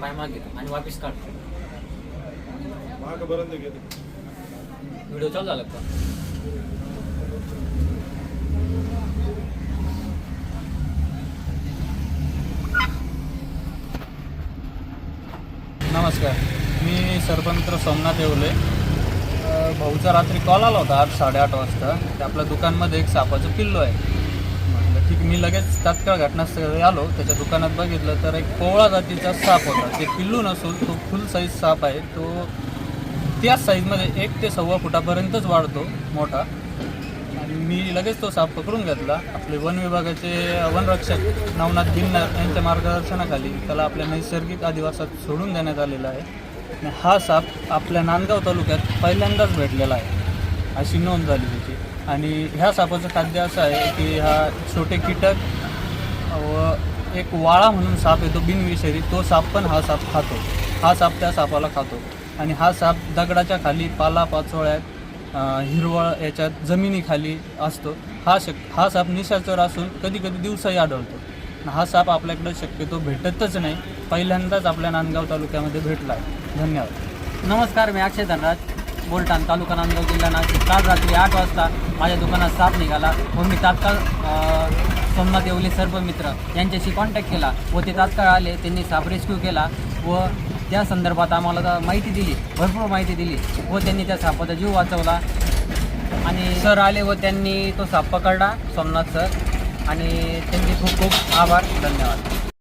पाय मागे घेतो आणि वापिस गेले व्हिडिओ चालू झाला का? नमस्कार. मी सरपंच सोमनाथ येवले. भाऊचा रात्री कॉल आला होता आठ साडेआठ वाजता. ते आपल्या दुकानमध्ये एक सापाचं पिल्लो आहे. लगेच तात्काळ घटनास्थळी आलो त्याच्या दुकानात बघितलं तर एक कोवळा जातीचा साप होता. ते पिल्लू नसून तो फुल साईज साप आहे. तो त्याच साईजमध्ये एक ते सव्वा फुटापर्यंतच वाढतो मोठा. आणि मी लगेच तो साप पकडून घेतला. आपले वन विभागाचे वनरक्षक नवनाथ गिन्नार यांच्या मार्गदर्शनाखाली त्याला आपल्या नैसर्गिक आदिवासात सोडून देण्यात आलेला आहे. आणि हा साप आपल्या नांदगाव तालुक्यात पहिल्यांदाच भेटलेला आहे. अशी नोंद झाली त्याची आणि ह्या सापाचं खाद्य असं आहे की हा छोटे कीटक व एक वाळा म्हणून साप येतो बिनविषारी तो साप पण हा साप खातो. हा साप त्या सापाला खातो. आणि हा साप दगडाच्या खाली पाला पाचोळ्यात हिरवळ याच्यात जमिनीखाली असतो. हा शक हा साप निशाचर असून कधी कधी दिवसाही आढळतो. हा साप आपल्याकडे शक्यतो भेटतच नाही. पहिल्यांदाच आपल्या नांदगाव तालुक्यामध्ये भेटला आहे. धन्यवाद. नमस्कार मी अक्षय धनराज. बोलटाण तालुका नांदगाव जिल्हा नाशिक. काल रात्री आठ वाजता माझ्या दुकानात साप निघाला व मी तात्काळ सोमनाथ येवले सर्पमित्र यांच्याशी कॉन्टॅक्ट केला व ते तात्काळ आले. त्यांनी साप रेस्क्यू केला व त्या संदर्भात आम्हाला माहिती दिली भरपूर माहिती दिली व त्यांनी त्या सापाचा जीव वाचवला. आणि सर आले व त्यांनी तो साप पकडला सोमनाथ सर. आणि त्यांचे खूप खूप आभार. धन्यवाद.